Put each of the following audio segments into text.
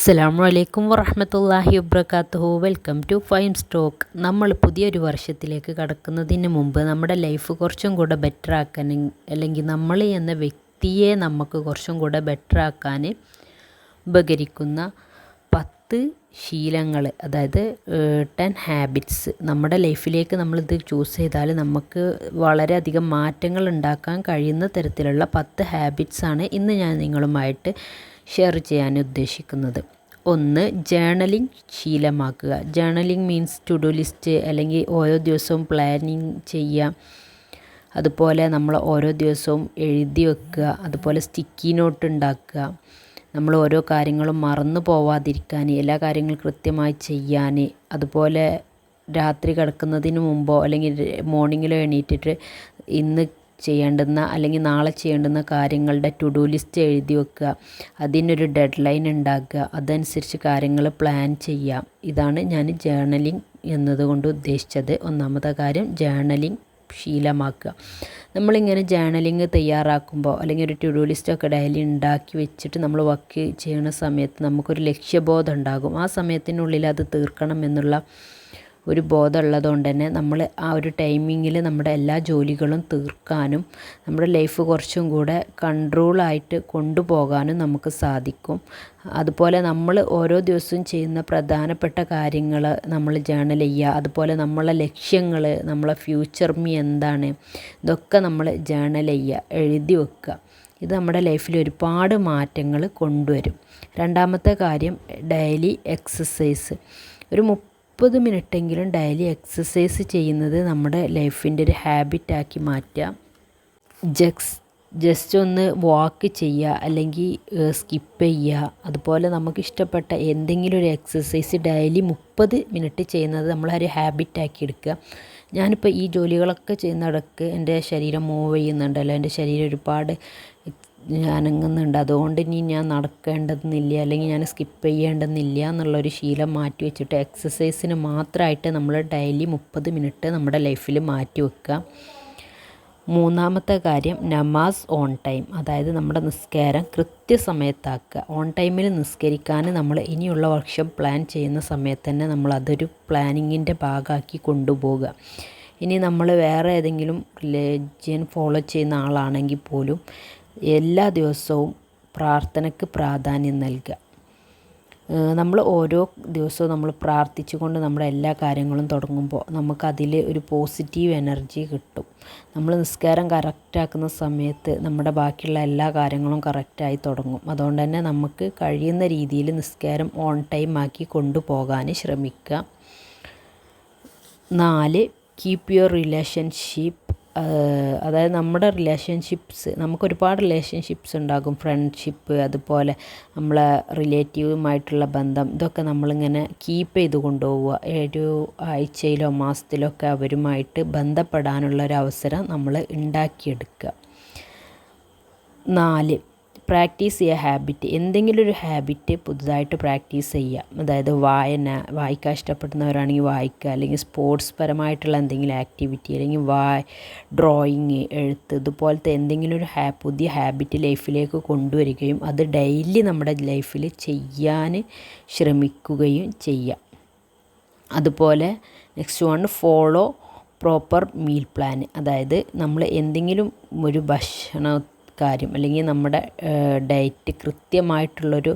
അസ്സലാമു അലൈക്കും വറഹമത്തല്ലാഹി വബർക്കാത്തുഹു വെൽക്കം ടു ഫൈം സ്റ്റോക്ക്. നമ്മൾ പുതിയൊരു വർഷത്തിലേക്ക് കടക്കുന്നതിന് മുമ്പ് നമ്മുടെ ലൈഫ് കുറച്ചും കൂടെ ബെറ്റർ ആക്കാൻ അല്ലെങ്കിൽ നമ്മൾ എന്ന വ്യക്തിയെ നമുക്ക് കുറച്ചും കൂടെ ബെറ്റർ ആക്കാൻ ഉപകരിക്കുന്ന പത്ത് ശീലങ്ങൾ അതായത് ടെൻ ഹാബിറ്റ്സ് നമ്മുടെ ലൈഫിലേക്ക് നമ്മളിത് ചൂസ് ചെയ്താൽ നമുക്ക് വളരെയധികം മാറ്റങ്ങൾ ഉണ്ടാക്കാൻ കഴിയുന്ന തരത്തിലുള്ള പത്ത് ഹാബിറ്റ്സാണ് ഇന്ന് ഞാൻ നിങ്ങളുമായിട്ട് ഷെയർ ചെയ്യാൻ ഉദ്ദേശിക്കുന്നത്. ഒന്ന് journaling ശീലമാക്കുക. Journaling means to do list അല്ലെങ്കിൽ ഓരോ ദിവസവും പ്ലാനിങ് ചെയ്യുക. അതുപോലെ നമ്മൾ ഓരോ ദിവസവും എഴുതി വെക്കുക. അതുപോലെ സ്റ്റിക്കി നോട്ട് ഉണ്ടാക്കുക. നമ്മൾ ഓരോ കാര്യങ്ങളും മറന്നു പോവാതിരിക്കാൻ എല്ലാ കാര്യങ്ങളും കൃത്യമായി ചെയ്യാൻ അതുപോലെ രാത്രി കിടക്കുന്നതിന് മുമ്പോ അല്ലെങ്കിൽ മോർണിംഗിലോ എണീറ്റിട്ട് ഇന്ന് ചെയ്യേണ്ടുന്ന അല്ലെങ്കിൽ നാളെ ചെയ്യേണ്ടുന്ന കാര്യങ്ങളുടെ ടു ഡു ലിസ്റ്റ് എഴുതി വെക്കുക. അതിനൊരു ഡെഡ് ലൈൻ ഉണ്ടാക്കുക. അതനുസരിച്ച് കാര്യങ്ങൾ പ്ലാൻ ചെയ്യാം ഇതാണ് ഞാൻ ജേർണലിംഗ് എന്നതുകൊണ്ട് ഉദ്ദേശിച്ചത്. ഒന്നാമത്തെ കാര്യം ജേർണലിംഗ് ശീലമാക്കുക. നമ്മളിങ്ങനെ ജേർണലിംഗ് തയ്യാറാക്കുമ്പോൾ അല്ലെങ്കിൽ ഒരു ടു ഡു ലിസ്റ്റൊക്കെ ഡയലി ഉണ്ടാക്കി വെച്ചിട്ട് നമ്മൾ വർക്ക് ചെയ്യുന്ന സമയത്ത് നമുക്കൊരു ലക്ഷ്യബോധം ഉണ്ടാകും. ആ സമയത്തിനുള്ളിൽ അത് തീർക്കണം എന്നുള്ള ഒരു ബോധമുള്ളത് കൊണ്ട് തന്നെ നമ്മൾ ആ ഒരു ടൈമിങ്ങിൽ നമ്മുടെ എല്ലാ ജോലികളും തീർക്കാനും നമ്മുടെ ലൈഫ് കുറച്ചും കൂടെ കൺട്രോളായിട്ട് കൊണ്ടുപോകാനും നമുക്ക് സാധിക്കും. അതുപോലെ നമ്മൾ ഓരോ ദിവസവും ചെയ്യുന്ന പ്രധാനപ്പെട്ട കാര്യങ്ങൾ നമ്മൾ ജേണൽ ചെയ്യുക അതുപോലെ നമ്മളെ ലക്ഷ്യങ്ങൾ നമ്മളെ ഫ്യൂച്ചർ മീ എന്താണ് ഇതൊക്കെ നമ്മൾ ജേണൽ ചെയ്യുക എഴുതി വെക്കുക. ഇത് നമ്മുടെ ലൈഫിൽ ഒരുപാട് മാറ്റങ്ങൾ കൊണ്ടുവരും. രണ്ടാമത്തെ കാര്യം ഡെയിലി എക്സസൈസ് ഒരു മുപ്പത് മിനിറ്റെങ്കിലും ഡെയിലി എക്സസൈസ് ചെയ്യുന്നത് നമ്മുടെ ലൈഫിന്റെ ഒരു ഹാബിറ്റാക്കി മാറ്റാം. ജക്സ് ജസ്റ്റ് ഒന്ന് വാക്ക് ചെയ്യുക അല്ലെങ്കിൽ സ്കിപ്പ് ചെയ്യുക. അതുപോലെ നമുക്ക് ഇഷ്ടപ്പെട്ട എന്തെങ്കിലും ഒരു എക്സസൈസ് ഡെയിലി മുപ്പത് മിനിറ്റ് ചെയ്യുന്നത് നമ്മളൊരു ഹാബിറ്റാക്കി എടുക്കുക. ഞാനിപ്പോൾ ഈ ജോലികളൊക്കെ ചെയ്യുന്നിടക്ക് എന്റെ ശരീരം മൂവ് ചെയ്യുന്നുണ്ടല്ലോ. എന്റെ ശരീരം ഒരുപാട് അനങ്ങുന്നുണ്ട് അതുകൊണ്ട് ഇനി ഞാൻ നടക്കേണ്ടതെന്നില്ല അല്ലെങ്കിൽ ഞാൻ സ്കിപ്പ് ചെയ്യേണ്ടതെന്നില്ല എന്നുള്ളൊരു ശീലം മാറ്റി വെച്ചിട്ട് എക്സസൈസിന് മാത്രമായിട്ട് നമ്മൾ ഡെയിലി മുപ്പത് മിനിറ്റ് നമ്മുടെ ലൈഫിൽ മാറ്റി വെക്കുക. മൂന്നാമത്തെ കാര്യം നമാസ് ഓൺ ടൈം അതായത് നമ്മുടെ നിസ്കാരം കൃത്യസമയത്താക്കുക. ഓൺ ടൈമിൽ നിസ്കരിക്കാൻ നമ്മൾ ഇനിയുള്ള വർഷം പ്ലാൻ ചെയ്യുന്ന സമയത്ത് തന്നെ നമ്മൾ അതൊരു പ്ലാനിങ്ങിന്റെ ഭാഗമാക്കി കൊണ്ടുപോകുക ഇനി നമ്മൾ വേറെ ഏതെങ്കിലും റിലീജിയൻ ഫോളോ ചെയ്യുന്ന ആളാണെങ്കിൽ പോലും എല്ലാ ദിവസവും പ്രാർത്ഥനയ്ക്ക് പ്രാധാന്യം നൽകുക. നമ്മൾ ഓരോ ദിവസവും നമ്മൾ പ്രാർത്ഥിച്ചുകൊണ്ട് നമ്മുടെ എല്ലാ കാര്യങ്ങളും തുടങ്ങുമ്പോൾ നമുക്കതിൽ ഒരു പോസിറ്റീവ് എനർജി കിട്ടും. നമ്മൾ നിസ്കാരം കറക്റ്റാക്കുന്ന സമയത്ത് നമ്മുടെ ബാക്കിയുള്ള എല്ലാ കാര്യങ്ങളും കറക്റ്റായി തുടങ്ങും. അതുകൊണ്ട് തന്നെ നമുക്ക് കഴിയുന്ന രീതിയിൽ നിസ്കാരം ഓൺ ടൈം ആക്കി കൊണ്ടുപോകാൻ ശ്രമിക്കുക. നാല് കീപ്പ് യുവർ റിലേഷൻഷിപ്പ് അതായത് നമ്മുടെ റിലേഷൻഷിപ്സ് നമുക്കൊരുപാട് റിലേഷൻഷിപ്സ് ഉണ്ടാകും. ഫ്രണ്ട്ഷിപ്പ് അതുപോലെ നമ്മളെ റിലേറ്റീവുമായിട്ടുള്ള ബന്ധം ഇതൊക്കെ നമ്മളിങ്ങനെ കീപ്പ് ചെയ്ത് കൊണ്ടുപോവുക. ഒരു ആഴ്ചയിലോ മാസത്തിലോ ഒക്കെ അവരുമായിട്ട് ബന്ധപ്പെടാനുള്ള ഒരു അവസരം നമ്മൾ ഉണ്ടാക്കിയെടുക്കുക. നാല് പ്രാക്ടീസ് ചെയ്യുക ഹാബിറ്റ് എന്തെങ്കിലും ഒരു ഹാബിറ്റ് പുതുതായിട്ട് പ്രാക്ടീസ് ചെയ്യുക. അതായത് വായന വായിക്കാൻ ഇഷ്ടപ്പെടുന്നവരാണെങ്കിൽ വായിക്കുക അല്ലെങ്കിൽ സ്പോർട്സ് പരമായിട്ടുള്ള എന്തെങ്കിലും ആക്ടിവിറ്റി അല്ലെങ്കിൽ വാ ഡ്രോയിങ് എഴുത്ത് ഇതുപോലത്തെ എന്തെങ്കിലും ഒരു ഹാ പുതിയ ഹാബിറ്റ് ലൈഫിലേക്ക് കൊണ്ടുവരികയും അത് ഡെയിലി നമ്മുടെ ലൈഫിൽ ചെയ്യാൻ ശ്രമിക്കുകയും ചെയ്യാം അതുപോലെ next one follow proper meal plan അതായത് നമ്മൾ എന്തെങ്കിലും ഒരു ഭക്ഷണ കാര്യം അല്ലെങ്കിൽ നമ്മുടെ ഡയറ്റ് കൃത്യമായിട്ടുള്ളൊരു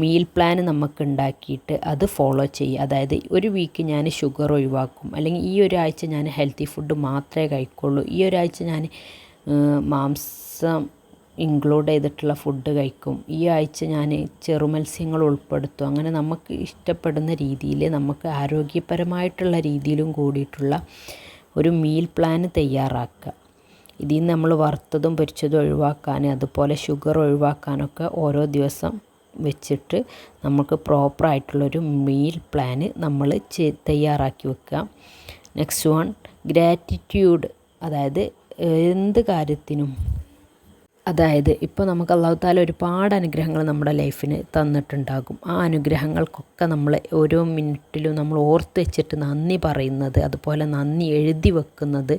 മീൽ പ്ലാൻ നമുക്ക് ഉണ്ടാക്കിയിട്ട് അത് ഫോളോ ചെയ്യുക. അതായത് ഒരു വീക്ക് ഞാൻ ഷുഗർ ഒഴിവാക്കും. അല്ലെങ്കിൽ ഈ ഒരാഴ്ച ഞാൻ ഹെൽത്തി ഫുഡ് മാത്രമേ കഴിക്കുള്ളൂ. ഈ ഒരാഴ്ച ഞാൻ മാംസം ഇൻക്ലൂഡ് ചെയ്തിട്ടുള്ള ഫുഡ് കഴിക്കും. ഈ ആഴ്ച ഞാൻ ചെറുമത്സ്യങ്ങൾ ഉൾപ്പെടുത്തും. അങ്ങനെ നമുക്ക് ഇഷ്ടപ്പെടുന്ന രീതിയിൽ നമുക്ക് ആരോഗ്യപരമായിട്ടുള്ള രീതിയിലും കൂടിയിട്ടുള്ള ഒരു മീൽ പ്ലാൻ തയ്യാറാക്കുക. ഇതിൽ നിന്ന് നമ്മൾ വറുത്തതും പൊരിച്ചതും ഒഴിവാക്കാൻ അതുപോലെ ഷുഗർ ഒഴിവാക്കാനൊക്കെ ഓരോ ദിവസം വെച്ചിട്ട് നമുക്ക് പ്രോപ്പറായിട്ടുള്ളൊരു മീൽ പ്ലാന് നമ്മൾ തയ്യാറാക്കി വെക്കുക. നെക്സ്റ്റ് വൺ ഗ്രാറ്റിറ്റ്യൂഡ് അതായത് എന്ത് കാര്യത്തിനും അതായത് ഇപ്പോൾ നമുക്ക് അള്ളാഹു താല ഒരുപാട് അനുഗ്രഹങ്ങൾ നമ്മുടെ ലൈഫിന് തന്നിട്ടുണ്ടാകും. ആ അനുഗ്രഹങ്ങൾക്കൊക്കെ നമ്മൾ ഓരോ മിനിറ്റിലും നമ്മൾ ഓർത്ത് വെച്ചിട്ട് നന്ദി പറയുന്നത് അതുപോലെ നന്ദി എഴുതി വെക്കുന്നത്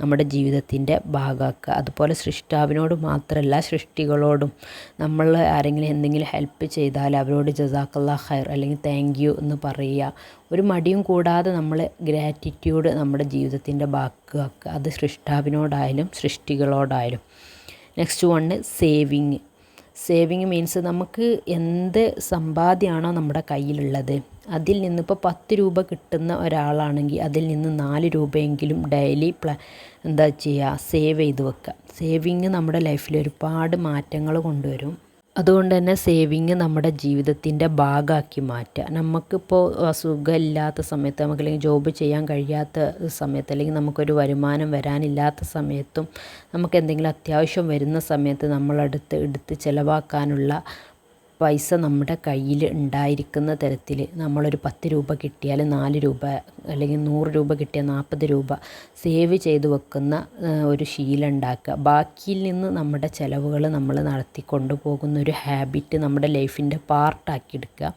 നമ്മുടെ ജീവിതത്തിന്റെ ഭാഗമാക്കുക. അതുപോലെ സൃഷ്ടാവിനോട് മാത്രമല്ല സൃഷ്ടികളോടും നമ്മൾ ആരെങ്കിലും എന്തെങ്കിലും ഹെൽപ്പ് ചെയ്താൽ അവരോട് ജസാക്കല്ലാ ഖൈർ അല്ലെങ്കിൽ താങ്ക് യു എന്ന് പറയുക. ഒരു മടിയും കൂടാതെ നമ്മൾ ഗ്രാറ്റിറ്റ്യൂഡ് നമ്മുടെ ജീവിതത്തിന്റെ ഭാഗമാക്കുക. അത് സൃഷ്ടാവിനോടായാലും സൃഷ്ടികളോടായാലും. Next one saving. Saving means നമുക്ക് എന്ത് സമ്പാദ്യമാണോ നമ്മുടെ കയ്യിലുള്ളത്. അതിൽ നിന്നിപ്പോൾ പത്ത് രൂപ കിട്ടുന്ന ഒരാളാണെങ്കിൽ അതിൽ നിന്ന് നാല് രൂപയെങ്കിലും ഡെയിലി പ്ല എന്താ ചെയ്യുക സേവ് ചെയ്ത് വെക്കുക സേവിങ് നമ്മുടെ ലൈഫിൽ ഒരുപാട് മാറ്റങ്ങൾ കൊണ്ടുവരും. അതുകൊണ്ട് തന്നെ സേവിങ് നമ്മുടെ ജീവിതത്തിന്റെ ഭാഗമാക്കി മാറ്റുക. നമുക്കിപ്പോൾ സുഖമില്ലാത്ത സമയത്ത് നമുക്ക് അല്ലെങ്കിൽ ജോബ് ചെയ്യാൻ കഴിയാത്ത സമയത്ത് അല്ലെങ്കിൽ നമുക്കൊരു വരുമാനം വരാനില്ലാത്ത സമയത്തും നമുക്ക് എന്തെങ്കിലും അത്യാവശ്യം വരുന്ന സമയത്ത് നമ്മളടുത്ത് എടുത്ത് ചിലവാക്കാനുള്ള പൈസ നമ്മുടെ കയ്യിൽ ഉണ്ടായിരിക്കുന്ന തരത്തിൽ നമ്മളൊരു പത്ത് രൂപ കിട്ടിയാൽ നാല് രൂപ അല്ലെങ്കിൽ നൂറ് രൂപ കിട്ടിയാൽ നാൽപ്പത് രൂപ സേവ് ചെയ്ത് വെക്കുന്ന ഒരു ശീലം ഉണ്ടാക്കുക. ബാക്കിയിൽ നിന്ന് നമ്മുടെ ചിലവുകൾ നമ്മൾ നടത്തിക്കൊണ്ടു പോകുന്ന ഒരു ഹാബിറ്റ് നമ്മുടെ ലൈഫിന്റെ പാർട്ടാക്കി എടുക്കുക.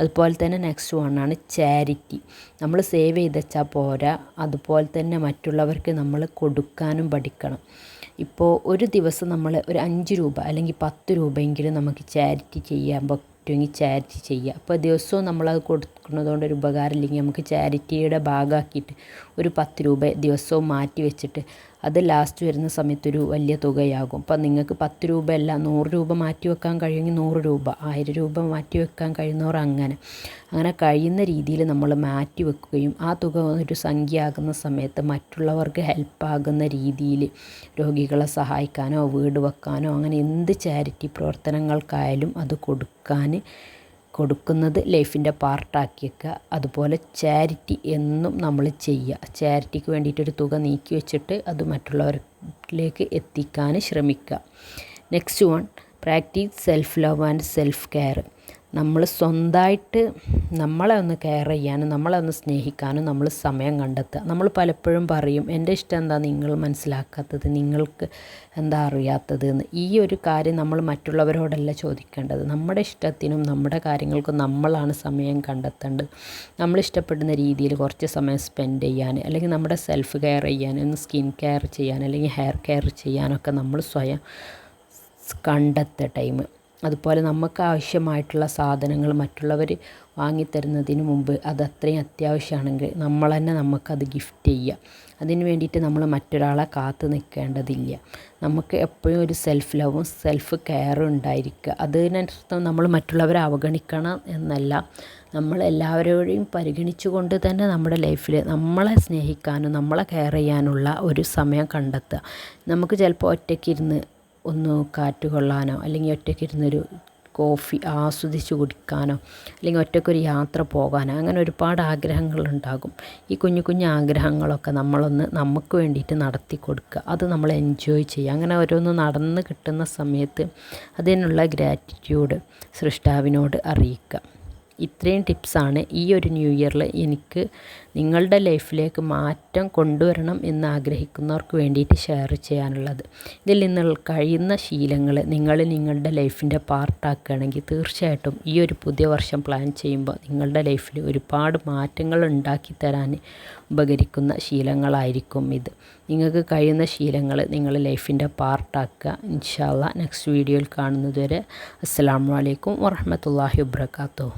അതുപോലെ തന്നെ നെക്സ്റ്റ് വണ്ണാണ് ചാരിറ്റി നമ്മൾ സേവ് ചെയ്ത് വെച്ചാൽ പോരാ. അതുപോലെ തന്നെ മറ്റുള്ളവർക്ക് നമ്മൾ കൊടുക്കാനും പഠിക്കണം. ഇപ്പോൾ ഒരു ദിവസം നമ്മൾ ഒരു അഞ്ച് രൂപ അല്ലെങ്കിൽ പത്ത് രൂപയെങ്കിലും നമുക്ക് ചാരിറ്റി ചെയ്യാൻ പറ്റുമെങ്കിൽ ചാരിറ്റി ചെയ്യുക അപ്പോൾ ദിവസവും നമ്മളത് കൊടുക്കുന്നതുകൊണ്ട് ഒരു ഉപകാരം ഇല്ലെങ്കിൽ നമുക്ക് ചാരിറ്റിയുടെ ഭാഗമാക്കിയിട്ട് ഒരു പത്ത് രൂപ ദിവസവും മാറ്റി വെച്ചിട്ട് അത് ലാസ്റ്റ് വരുന്ന സമയത്ത് ഒരു വലിയ തുകയാകും. അപ്പം നിങ്ങൾക്ക് പത്ത് രൂപ അല്ല നൂറ് രൂപ മാറ്റി വെക്കാൻ കഴിയുമെങ്കിൽ നൂറ് രൂപ ആയിരം രൂപ മാറ്റി വെക്കാൻ കഴിയുന്നവർ അങ്ങനെ. അങ്ങനെ കഴിയുന്ന രീതിയിൽ നമ്മൾ മാറ്റി വെക്കുകയും ആ തുക ഒരു സംഖ്യ ആകുന്ന സമയത്ത് മറ്റുള്ളവർക്ക് ഹെൽപ്പാകുന്ന രീതിയിൽ രോഗികളെ സഹായിക്കാനോ വീട് വെക്കാനോ അങ്ങനെ എന്ത് ചാരിറ്റി പ്രവർത്തനങ്ങൾക്കായാലും അത് കൊടുക്കാൻ കൊടുക്കുന്നത് ലൈഫിന്റെ പാർട്ടാക്കി വെക്കുക അതുപോലെ ചാരിറ്റി എന്നും നമ്മൾ ചെയ്യുക. ചാരിറ്റിക്ക് വേണ്ടിയിട്ടൊരു തുക നീക്കി വെച്ചിട്ട് അത് മറ്റുള്ളവരിലേക്ക് എത്തിക്കാൻ ശ്രമിക്കുക. Next one practice self love and self care നമ്മൾ സ്വന്തമായിട്ട് നമ്മളെ ഒന്ന് കെയർ ചെയ്യാനും നമ്മളെ ഒന്ന് സ്നേഹിക്കാനും നമ്മൾ സമയം കണ്ടെത്തുക. നമ്മൾ പലപ്പോഴും പറയും എന്റെ ഇഷ്ടം എന്താ നിങ്ങൾ മനസ്സിലാക്കാത്തത്? നിങ്ങൾക്ക് എന്താ അറിയാത്തത് എന്ന് ഈ ഒരു കാര്യം നമ്മൾ മറ്റുള്ളവരോടല്ല ചോദിക്കേണ്ടത്. നമ്മുടെ ഇഷ്ടത്തിനും നമ്മുടെ കാര്യങ്ങൾക്കും നമ്മളാണ് സമയം കണ്ടെത്തേണ്ടത്. നമ്മൾ ഇഷ്ടപ്പെടുന്ന രീതിയിൽ കുറച്ച് സമയം സ്പെൻഡ് ചെയ്യാൻ അല്ലെങ്കിൽ നമ്മുടെ സെൽഫ് കെയർ ചെയ്യാൻ ഒന്ന് സ്കിൻ കെയർ ചെയ്യാൻ അല്ലെങ്കിൽ ഹെയർ കെയർ ചെയ്യാനൊക്കെ നമ്മൾ സ്വയം കണ്ടെത്തുക ടൈം അതുപോലെ നമുക്ക് ആവശ്യമായിട്ടുള്ള സാധനങ്ങൾ മറ്റുള്ളവർ വാങ്ങിത്തരുന്നതിന് മുമ്പ് അത് അത്രയും അത്യാവശ്യമാണെങ്കിൽ നമ്മൾ തന്നെ നമുക്കത് ഗിഫ്റ്റ് ചെയ്യുക. അതിന് വേണ്ടിയിട്ട് നമ്മൾ മറ്റൊരാളെ കാത്ത് നിൽക്കേണ്ടതില്ല. നമുക്ക് എപ്പോഴും ഒരു സെൽഫ് ലവും സെൽഫ് കെയറും ഉണ്ടായിരിക്കുക. അതിനനുസരിച്ച് നമ്മൾ മറ്റുള്ളവരെ അവഗണിക്കണം എന്നല്ല. നമ്മൾ എല്ലാവരെയും പരിഗണിച്ചുകൊണ്ട് തന്നെ നമ്മുടെ ലൈഫിൽ നമ്മളെ സ്നേഹിക്കാനും നമ്മളെ കെയർ ചെയ്യാനുള്ള ഒരു സമയം കണ്ടെത്തുക. നമുക്ക് ചിലപ്പോൾ ഒറ്റയ്ക്കിരുന്ന് ഒന്ന് കാറ്റ് കൊള്ളാനോ അല്ലെങ്കിൽ ഒറ്റയ്ക്ക് ഇരുന്നൊരു കോഫി ആസ്വദിച്ച് കുടിക്കാനോ അല്ലെങ്കിൽ ഒറ്റയ്ക്കൊരു യാത്ര പോകാനോ അങ്ങനെ ഒരുപാട് ആഗ്രഹങ്ങളുണ്ടാകും. ഈ കുഞ്ഞു കുഞ്ഞു ആഗ്രഹങ്ങളൊക്കെ നമ്മളൊന്ന് നമുക്ക് വേണ്ടിയിട്ട് നടത്തി കൊടുക്കുക. അത് നമ്മൾ എൻജോയ് ചെയ്യുക. അങ്ങനെ ഓരോന്ന് നടന്ന് കിട്ടുന്ന സമയത്ത് അതിനുള്ള ഗ്രാറ്റിറ്റ്യൂഡ് സൃഷ്ടാവിനോട് അറിയിക്കുക. ഇത്രയും ടിപ്സാണ് ഈ ഒരു ന്യൂ ഇയറിൽ എനിക്ക് നിങ്ങളുടെ ലൈഫിലേക്ക് മാറ്റം കൊണ്ടുവരണം എന്ന് ആഗ്രഹിക്കുന്നവർക്ക് വേണ്ടിയിട്ട് ഷെയർ ചെയ്യാനുള്ളത്. ഇതിൽ നിന്ന് കഴിയുന്ന ശീലങ്ങൾ നിങ്ങൾ നിങ്ങളുടെ ലൈഫിന്റെ പാർട്ടാക്കുകയാണെങ്കിൽ തീർച്ചയായിട്ടും ഈ ഒരു പുതിയ വർഷം പ്ലാൻ ചെയ്യുമ്പോൾ നിങ്ങളുടെ ലൈഫിൽ ഒരുപാട് മാറ്റങ്ങൾ ഉണ്ടാക്കി തരാൻ ഉപകരിക്കുന്ന ശീലങ്ങളായിരിക്കും ഇത്. നിങ്ങൾക്ക് കഴിയുന്ന ശീലങ്ങൾ നിങ്ങൾ ലൈഫിന്റെ പാർട്ടാക്കുക. ഇൻഷാല്ല നെക്സ്റ്റ് വീഡിയോയിൽ കാണുന്നതുവരെ അസ്സാം വലൈക്കും വറഹമത്തല്ലാഹി വാബർക്കാത്തു